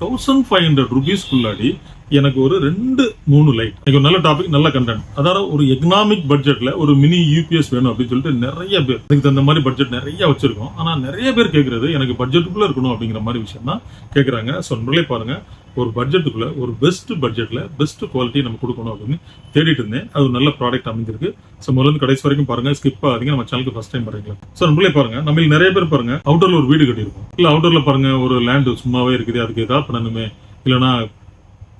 Thousand five hundred ருபீஸ்க்குள்ளாடி எனக்கு ஒரு ரெண்டு மூணு லைட் எனக்கு ஒரு நல்ல டாபிக் நல்ல கண்டென்ட் அதாவது ஒரு எக்கனாமிக் பட்ஜெட்ல ஒரு மினி யூபிஎஸ் வேணும் அப்படின்னு சொல்லிட்டு நிறைய பேர் அதுக்கு தகுந்த மாதிரி பட்ஜெட் நிறைய வச்சிருக்கோம். ஆனா நிறைய பேர் கேட்கறது எனக்கு பட்ஜெட்டுக்குள்ள இருக்கணும் அப்படிங்கிற மாதிரி விஷயம் தான் கேட்கறாங்க ஸோ பாருங்க. ஒரு பட்ஜெட்டுக்குள்ளே ஒரு பெஸ்ட் பட்ஜெட்டில் பெஸ்ட் குவாலிட்டி நம்ம கொடுக்கணும் அப்படின்னு தேடிட்டு இருந்தேன். அது ஒரு நல்ல ப்ராடக்ட் அமைஞ்சிருக்கு. ஸோ முதல்ல கடைசி வரைக்கும் பாருங்க. ஸ்கிப் ஆகாதீங்க. நம்ம சேனலுக்கு ஃபஸ்ட் டைம் பாருங்களா ஸோ நம்மளே பாருங்க. நம்ம நிறைய பேர் பாருங்க. அவுட்டர்ல ஒரு வீடு கட்டியிருக்கோம். இல்லை அவுட்டர்ல பாருங்க. ஒரு லேண்ட் சும்மாவே இருக்குது. அதுக்கு ஏதாவது பண்ணணுமே. இல்லைன்னா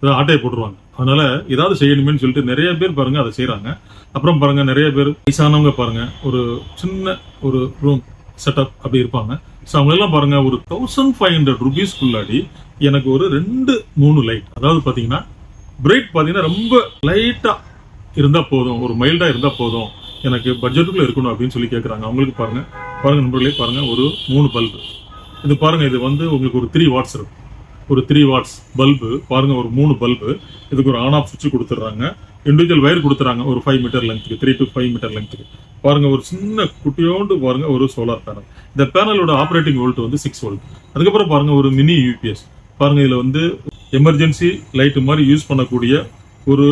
ஏதாவது ஆட்டையை போட்டுருவாங்க. அதனால ஏதாவது செய்யணுமேன்னு சொல்லிட்டு நிறைய பேர் பாருங்க அதை செய்கிறாங்க அப்புறம் பாருங்க நிறைய பேர் வயசானவங்க பாருங்க. ஒரு சின்ன ஒரு ரூம் செட்டப் அப்படி இருப்பாங்க. ஸோ அவங்களெல்லாம் பாருங்க ஒரு தௌசண்ட் ஃபைவ் ஹண்ட்ரட் ருபீஸ்க்குள்ளாடி எனக்கு ஒரு ரெண்டு மூணு லைட் அதாவது பார்த்தீங்கன்னா பிரைட் பார்த்தீங்கன்னா ரொம்ப லைட்டாக இருந்தால் போதும். ஒரு மைல்டாக இருந்தால் போதும். எனக்கு பட்ஜெட்டுக்குள்ளே இருக்கணும் அப்படின்னு சொல்லி கேட்குறாங்க அவங்களுக்கு பாருங்க. பாருங்க நண்பர்களே பாருங்கள் ஒரு மூணு பல்பு இது பாருங்க இது வந்து உங்களுக்கு ஒரு த்ரீ வாட்ஸ் இருக்கும். ஒரு த்ரீ வாட்ஸ் பல்பு பாருங்கள் ஒரு மூணு பல்பு இதுக்கு ஒரு ஆன் ஆஃப் சுவிட்ச் கொடுத்துட்றாங்க. இண்டிவிஜுவல் வயர் கொடுத்துறாங்க ஒரு ஃபைவ் மீட்டர் லென்த்துக்கு த்ரீ டு ஃபைவ் மீட்டர் லென்த்துக்கு பாருங்கள் ஒரு சின்ன குட்டியோண்டு பாருங்கள் ஒரு சோலார் பேனல் இந்த பேனலோட ஆப்ரேட்டிங் வோல்ட் வந்து சிக்ஸ் வோல்ட் அதுக்கப்புறம் பாருங்கள் ஒரு மினி யூபிஎஸ் பாருங்கள் இதில் வந்து எமர்ஜென்சி லைட்டு மாதிரி யூஸ் பண்ணக்கூடிய ஒரு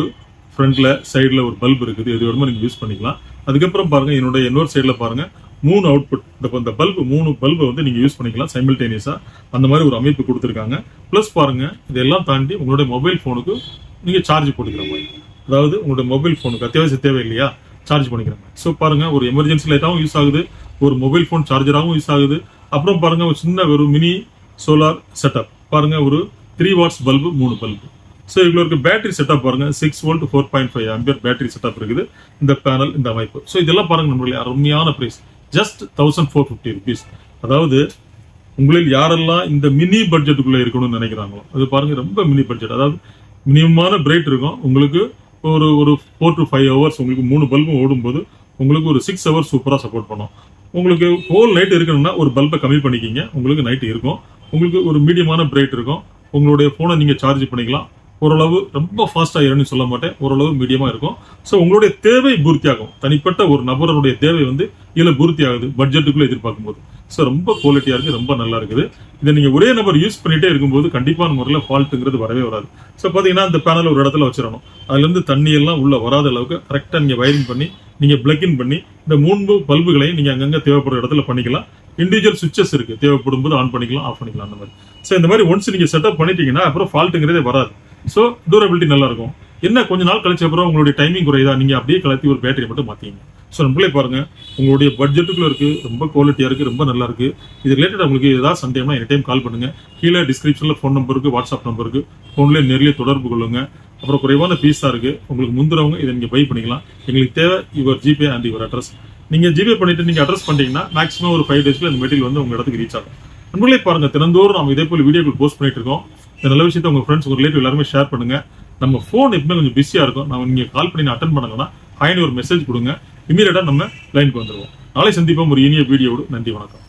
ஃப்ரண்ட்டில் சைடில் ஒரு பல்ப் இருக்குது. எது வேணுமோ நீங்கள் யூஸ் பண்ணிக்கலாம். அதுக்கப்புறம் பாருங்கள் என்னோட இன்னொரு சைடில் பாருங்கள் மூணு அவுட்புட் இந்த இந்த பல்பு மூணு பல்பை வந்து நீங்கள் யூஸ் பண்ணிக்கலாம் சைமில்டேனியஸாக அந்த மாதிரி ஒரு அமைப்பு கொடுத்துருக்காங்க. ப்ளஸ் பாருங்கள் இதெல்லாம் தாண்டி உங்களுடைய மொபைல் ஃபோனுக்கு நீங்கள் சார்ஜ் போட்டுக்கிற மாதிரி. அதாவது உங்களுடைய மொபைல் ஃபோனுக்கு அத்தியாவசிய தேவை இல்லையா? சார்ஜ் பண்ணிக்கிற மாதிரி. ஸோ பாருங்க ஒரு எமர்ஜென்சி லைட்டாகவும் யூஸ் ஆகுது. ஒரு மொபைல் ஃபோன் சார்ஜராகவும் யூஸ் ஆகுது. அப்புறம் பாருங்கள் ஒரு சின்ன ஒரு மினி சோலார் செட்டப் பாருங்கள் ஒரு த்ரீ வாட்ஸ் பல்பு மூணு பல்பு ஸோ இவ்வளோ இருக்க பேட்டரி செட்டப் பாருங்க six volt four point five ampere battery setup இருக்குது. இந்த பேனல் இந்த அமைப்பு. ஸோ இதெல்லாம் பாருங்கள் நம்மளுடைய அருமையான price just thousand four fifty rupees அதாவது உங்களில் யாரெல்லாம் இந்த மினி பட்ஜெட்டுக்குள்ளே இருக்கணும்னு நினைக்கிறாங்களோ அது பாருங்கள் ரொம்ப மினி பட்ஜெட் அதாவது மினிமமான பிரைட் இருக்கும். உங்களுக்கு ஒரு ஒரு ஃபோர் டு ஃபைவ் ஹவர்ஸ் உங்களுக்கு மூணு பல்பும் ஓடும்போது உங்களுக்கு ஒரு சிக்ஸ் ஹவர்ஸ் சூப்பராக சப்போர்ட் பண்ணும். உங்களுக்கு ஹோல் நைட் இருக்கணும்னா ஒரு பல்பை கம்மி பண்ணிக்கிங்க. உங்களுக்கு நைட் இருக்கும். உங்களுக்கு ஒரு மீடியமான பிரைட் இருக்கும். உங்களுடைய ஃபோனை நீங்கள் சார்ஜ் பண்ணிக்கலாம். ஓரளவு ரொம்ப ஃபாஸ்ட்டாக ஏறும்னு சொல்ல மாட்டேன். ஓரளவு மீடியமாக இருக்கும். ஸோ உங்களுடைய தேவை பூர்த்தியாகும். தனிப்பட்ட ஒரு நபருடைய தேவை வந்து இதில் பூர்த்தி ஆகுது பட்ஜெட்டுக்குள்ளே எதிர்பார்க்கும் போது ஸோ ரொம்ப குவாலிட்டியாக இருக்குது ரொம்ப நல்லா இருக்குது. இதை நீங்கள் ஒரே நபர் யூஸ் பண்ணிகிட்டே இருக்கும்போது கண்டிப்பான முறையில் ஃபால்ட்டுங்கிறது வரவே வராது. ஸோ பார்த்தீங்கன்னா அந்த பேனல் ஒரு இடத்துல வச்சிடணும். அதுலேருந்து தண்ணியெல்லாம் உள்ளே வராத அளவுக்கு கரெக்டாக நீங்கள் வயரிங் பண்ணி நீங்கள் பிளக்இன் பண்ணி இந்த மூணு பல்புகளையும் நீங்கள் அங்கங்கே தேவைப்படுற இடத்துல பண்ணிக்கலாம். இண்டிவிஜுவல் சுவிச்சஸ் இருக்குது தேவைப்படும் போது ஆன் பண்ணிக்கலாம் ஆஃப் பண்ணிக்கலாம் அந்த மாதிரி. ஸோ இந்த மாதிரி ஒன்ஸ் நீங்கள் செட்டப் பண்ணிட்டீங்கன்னா அப்புறம் ஃபால்ட்டுங்கிறதே வராது. ஸோ டூரபிலிட்டி நல்லா இருக்கும் என்ன கொஞ்ச நாள் கழிச்ச அப்புறம் உங்களுடைய டைமிங் குறையுதா? நீங்கள் அப்படியே கலத்தி ஒரு பேட்டரி மட்டும் மாற்றிங்க ஸோ நம்மளே பாருங்கள் உங்களுடைய பட்ஜெட்டுக்குள்ள இருக்குது ரொம்ப குவாலிட்டியாக இருக்குது ரொம்ப நல்லா இருக்குது இது ரிலேட்டட் உங்களுக்கு ஏதாவது சந்தேகம்னா எனி டைம் கால் பண்ணுங்கள் கீழே டிஸ்கிரிப்ஷனில் ஃபோன் நம்பருக்கு வாட்ஸ்அப் நம்பருக்கு ஃபோன்லேயே நேர்லயே தொடர்பு கொள்ளுங்க. அப்புறம் குறைவான பீஸாக இருக்குது உங்களுக்கு முந்துறவங்க இதை நீங்கள் பை பண்ணிக்கலாம். எங்களுக்கு தேவை your GPay and your address நீங்கள் ஜிபே பண்ணிட்டு நீங்கள் அட்ரஸ் பண்ணிட்டீங்கன்னா மேக்ஸிமம் ஒரு ஃபைவ் டேஸ்ல இந்த மெட்டீரியல் வந்து உங்கள் இடத்துக்கு ரீச் ஆகும். நண்பர்களே பாருங்கள் தினந்தோறும் நம்ம இதே போல் வீடியோக்கள் போஸ்ட் பண்ணிட்டு இருக்கோம். இந்த நல்ல விஷயத்தை உங்கள் ஃப்ரெண்ட்ஸ் உங்கள் ரிலேட்டிவ் எல்லாருமே ஷேர் பண்ணுங்கள் நம்ம ஃபோன் எப்பவுமே கொஞ்சம் பிஸியாக இருக்கும். நம்ம நீங்கள் கால் பண்ணி அட்டன் பண்ணாங்கன்னா ஹாய்னு ஒரு மெசேஜ் கொடுங்க. இமீடியட்டாக நம்ம லைனுக்கு வந்துடுவோம் நாளை சந்திப்போம் ஒரு இனிய வீடியோடு நன்றி வணக்கம்.